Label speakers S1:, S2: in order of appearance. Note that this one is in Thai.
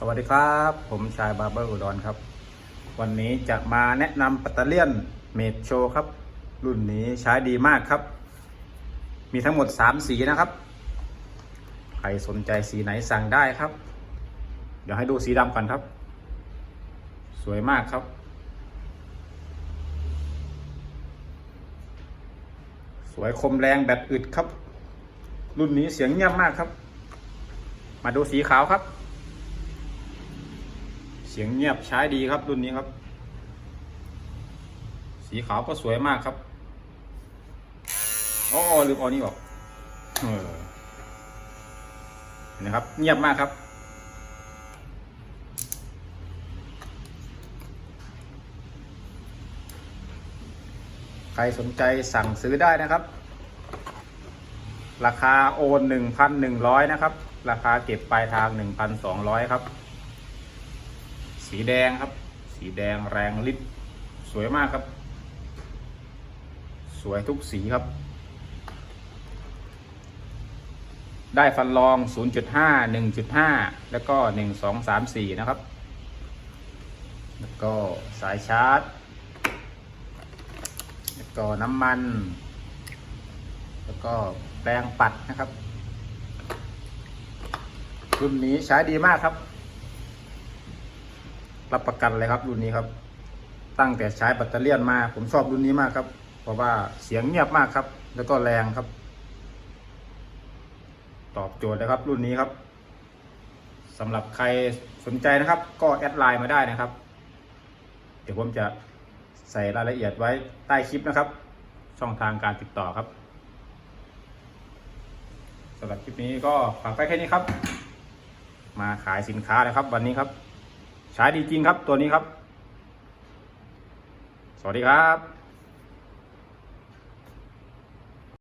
S1: สวัสดีครับ ผมชายบาร์เบอร์อุดรครับ วันนี้จะมาแนะนำปัตเตอร์เลียนเมดโชครับ รุ่นนี้ใช้ดีมากครับ มีทั้งหมด 3 สีนะครับ ใครสนใจสีไหนสั่งได้ครับ เดี๋ยวให้ดูสีดำก่อนครับ สวยมากครับ สวยคมแรงแบบอึดครับ รุ่นนี้เสียงเงียบมากครับ มาดูสีขาวครับ สียงเงียบใช้ดีครับรุ่นนี้ครับ สีขาวก็สวยมากครับอ๋อลืมเอนี่ออกเออนะครับ เงียบมากครับ ใครสนใจสั่งซื้อได้นะครับ ราคาโอนหนึ่งพันหนึ่งร้อยนะครับ ราคาเก็บปลายทางหนึ่งพันสองร้อยครับ สีแดงครับ สีแดงแรงลิบสวยมากครับ สวยทุกสีครับ ได้ฟันรอง 0.5 1.5 แล้วก็ 1 2 3 4 นะครับ แล้วก็สายชาร์จ แล้วก็น้ำมัน แล้วก็แปรงปัดนะครับรุ่นนี้ใช้ดีมากครับ รับประกันเลยครับรุ่นนี้ครับ ตั้งแต่ใช้แบตเตอรี่มา ผมชอบรุ่นนี้มากครับ เพราะว่าเสียงเงียบมากครับ แล้วก็แรงครับ ตอบโจทย์เลยครับ รุ่นนี้ครับสำหรับใครสนใจนะครับ ก็แอดไลน์มาได้นะครับ เดี๋ยวผมจะใส่รายละเอียดไว้ใต้คลิปนะครับ ช่องทางการติดต่อครับสำหรับคลิปนี้ก็ฝากไว้แค่นี้ครับ มาขายสินค้านะครับ วันนี้ครับ ใช้ดีจริงครับตัวนี้ครับ สวัสดีครับ